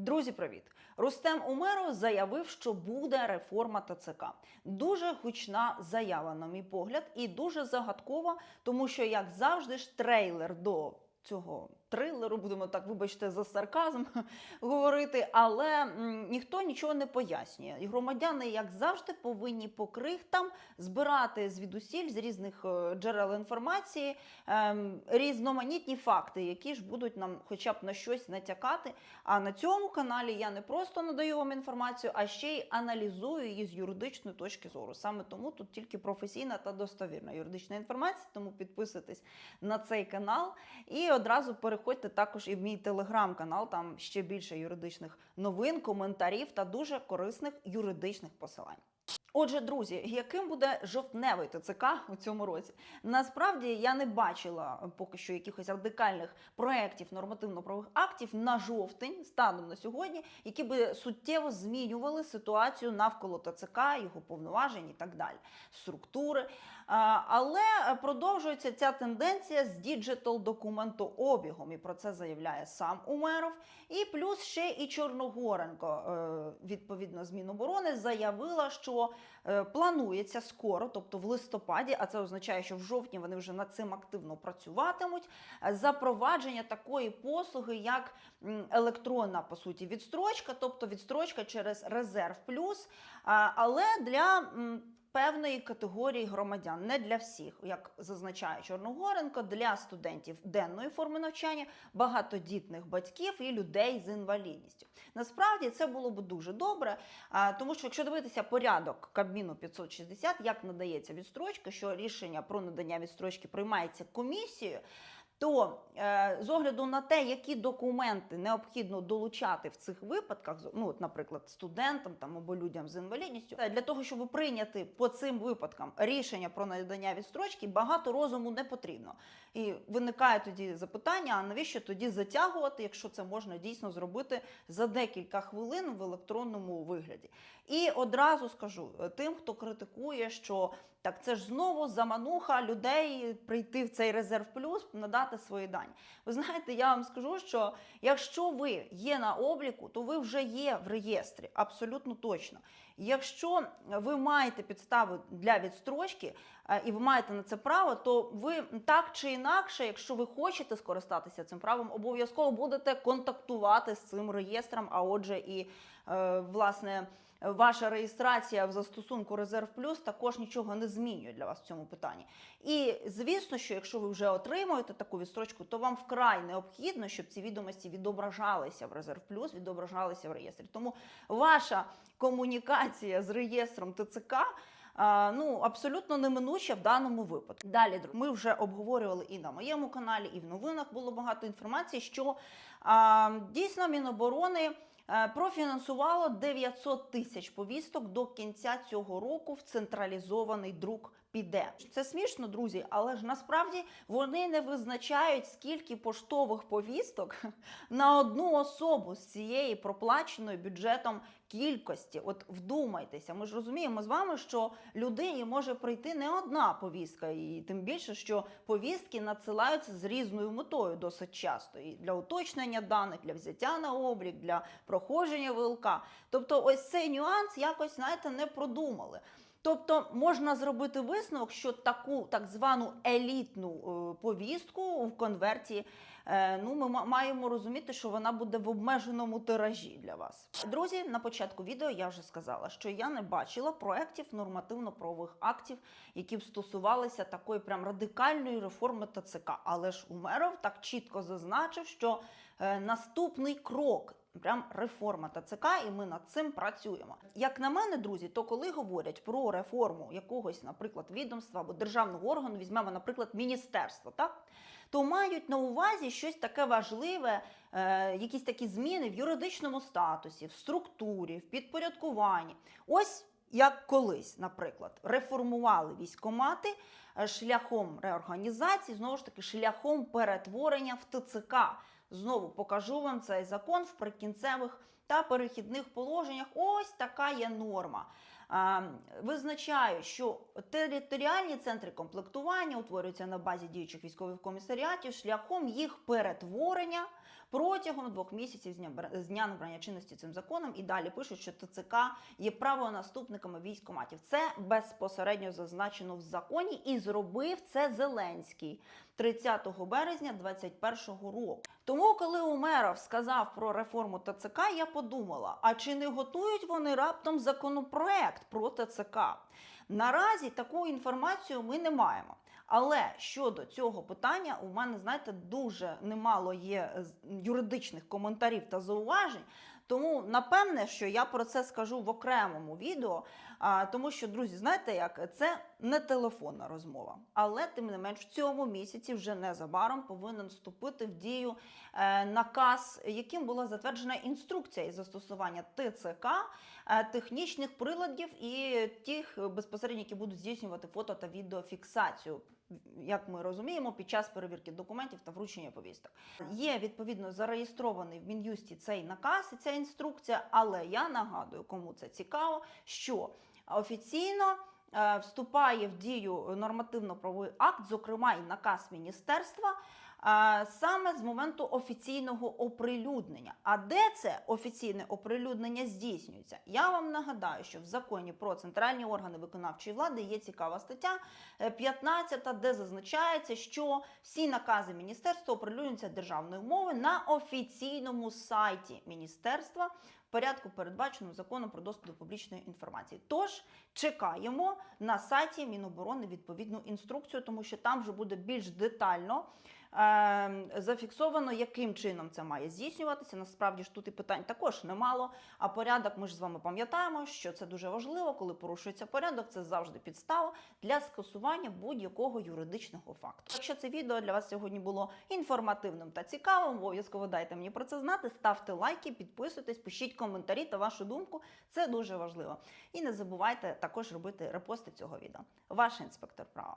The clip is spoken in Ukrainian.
Друзі, привіт! Рустем Умеров заявив, що буде реформа ТЦК. Дуже гучна заява, на мій погляд, і дуже загадкова, тому що, як завжди, ж трейлер до цього трилеру, будемо так, вибачте, за сарказм говорити, але ніхто нічого не пояснює. І громадяни, як завжди, повинні по крихтам збирати звідусіль з різних е, джерел інформації ем, різноманітні факти, які ж будуть нам хоча б на щось натякати. А на цьому каналі я не просто надаю вам інформацію, а ще й аналізую її з юридичної точки зору. Саме тому тут тільки професійна та достовірна юридична інформація. Тому підписуйтесь на цей канал і одразу переходьте також і в мій телеграм-канал. Там ще більше юридичних новин, коментарів та дуже корисних юридичних посилань. Отже, друзі, яким буде жовтневий ТЦК у цьому році? Насправді я не бачила поки що якихось радикальних проєктів нормативно-правових актів на жовтень станом на сьогодні, які би суттєво змінювали ситуацію навколо ТЦК, його повноважень і так далі, структури. Але продовжується ця тенденція з діджитал документообігом, і про це заявляє сам Умеров. І плюс ще і Чорногоренко, е, відповідно з Міноборони, заявила, що е, планується скоро, тобто в листопаді, а це означає, що в жовтні вони вже над цим активно працюватимуть. Запровадження такої послуги, як електронна по суті відстрочка, тобто відстрочка через резерв плюс, але для. Певної категорії громадян, не для всіх, як зазначає Чорногоренко, для студентів денної форми навчання, багатодітних батьків і людей з інвалідністю. Насправді це було б дуже добре, тому що якщо дивитися порядок Кабміну 560, як надається відстрочка, що рішення про надання відстрочки приймається комісією. То е, з огляду на те, які документи необхідно долучати в цих випадках, ну, от, наприклад, студентам там або людям з інвалідністю, е, для того, щоб прийняти по цим випадкам рішення про надання відстрочки, багато розуму не потрібно. І виникає тоді запитання: а навіщо тоді затягувати, якщо це можна дійсно зробити за декілька хвилин в електронному вигляді? І одразу скажу е, тим, хто критикує, що так це ж знову замануха людей прийти в цей резерв плюс, надати свої дані. Ви знаєте, я вам скажу, що якщо ви є на обліку, то ви вже є в реєстрі, абсолютно точно. Якщо ви маєте підстави для відстрочки е, і ви маєте на це право, то ви так чи інакше, якщо ви хочете скористатися цим правом, обов'язково будете контактувати з цим реєстром, а отже, і е, власне. Ваша реєстрація в застосунку Резерв Плюс також нічого не змінює для вас в цьому питанні. І звісно, що якщо ви вже отримуєте таку відстрочку, то вам вкрай необхідно, щоб ці відомості відображалися в Резерв Плюс, відображалися в реєстрі. Тому ваша комунікація з реєстром ТЦК. Ну, абсолютно неминуча в даному випадку. Далі, ми вже обговорювали і на моєму каналі, і в новинах було багато інформації, що а, дійсно Міноборони е, профінансувало 900 тисяч повісток до кінця цього року в централізований друк. Піде це смішно, друзі, але ж насправді вони не визначають скільки поштових повісток на одну особу з цієї проплаченої бюджетом кількості. От вдумайтеся, ми ж розуміємо з вами, що людині може прийти не одна повістка, і тим більше, що повістки надсилаються з різною метою досить часто і для уточнення даних, для взяття на облік, для проходження ВЛК. Тобто, ось цей нюанс якось знаєте не продумали. Тобто можна зробити висновок, що таку так звану елітну е, повістку в конверті. Е, Ну, ми маємо розуміти, що вона буде в обмеженому тиражі для вас. Друзі, на початку відео я вже сказала, що я не бачила проєктів нормативно-правових актів, які б стосувалися такої прям радикальної реформи ТЦК. Але ж Умеров так чітко зазначив, що е, наступний крок Прям реформа ТЦК, і ми над цим працюємо. Як на мене, друзі, то коли говорять про реформу якогось, наприклад, відомства або державного органу, візьмемо, наприклад, міністерство, так то мають на увазі щось таке важливе, е, якісь такі зміни в юридичному статусі, в структурі, в підпорядкуванні. Ось як колись, наприклад, реформували військомати е, шляхом реорганізації, знову ж таки, шляхом перетворення в ТЦК. Знову покажу вам цей закон в прикінцевих та перехідних положеннях. Ось така є норма. Визначають, що територіальні центри комплектування утворюються на базі діючих військових комісаріатів шляхом їх перетворення протягом двох місяців з дня набрання чинності цим законом. І далі пишуть, що ТЦК є правонаступниками військоматів. Це безпосередньо зазначено в законі, і зробив це Зеленський 30 березня 2021 року. Тому, коли Умеров сказав про реформу ТЦК, я подумала: а чи не готують вони раптом законопроект про ТЦК? Наразі таку інформацію ми не маємо. Але щодо цього питання, у мене, знаєте, дуже немало є е, юридичних коментарів та зауважень. Тому напевне, що я про це скажу в окремому відео. А, тому що, друзі, знаєте як, це не телефонна розмова. Але тим не менш, в цьому місяці вже незабаром повинен вступити в дію е, наказ, яким була затверджена інструкція із застосування ТЦК, е, технічних приладів і тих безпосередньо, які будуть здійснювати фото та відеофіксацію. Як ми розуміємо, під час перевірки документів та вручення повісток є відповідно зареєстрований в мін'юсті цей наказ і ця інструкція. Але я нагадую, кому це цікаво, що офіційно е, вступає в дію нормативно-правовий акт, зокрема і наказ міністерства. Е, Саме з моменту офіційного оприлюднення. А де це офіційне оприлюднення здійснюється? Я вам нагадаю, що в законі про центральні органи виконавчої влади є цікава стаття е, 15, де зазначається, що всі накази міністерства оприлюднюються державною мовою на офіційному сайті міністерства порядку, передбаченому законом про доступ до публічної інформації. Тож чекаємо на сайті Міноборони відповідну інструкцію, тому що там вже буде більш детально. Е, Зафіксовано, яким чином це має здійснюватися. Насправді ж тут і питань також немало. А порядок ми ж з вами пам'ятаємо, що це дуже важливо, коли порушується порядок. Це завжди підстава для скасування будь-якого юридичного факту. Якщо це відео для вас сьогодні було інформативним та цікавим, обов'язково дайте мені про це знати. Ставте лайки, підписуйтесь, пишіть коментарі та вашу думку. Це дуже важливо. І не забувайте також робити репости цього відео. Ваш інспектор права.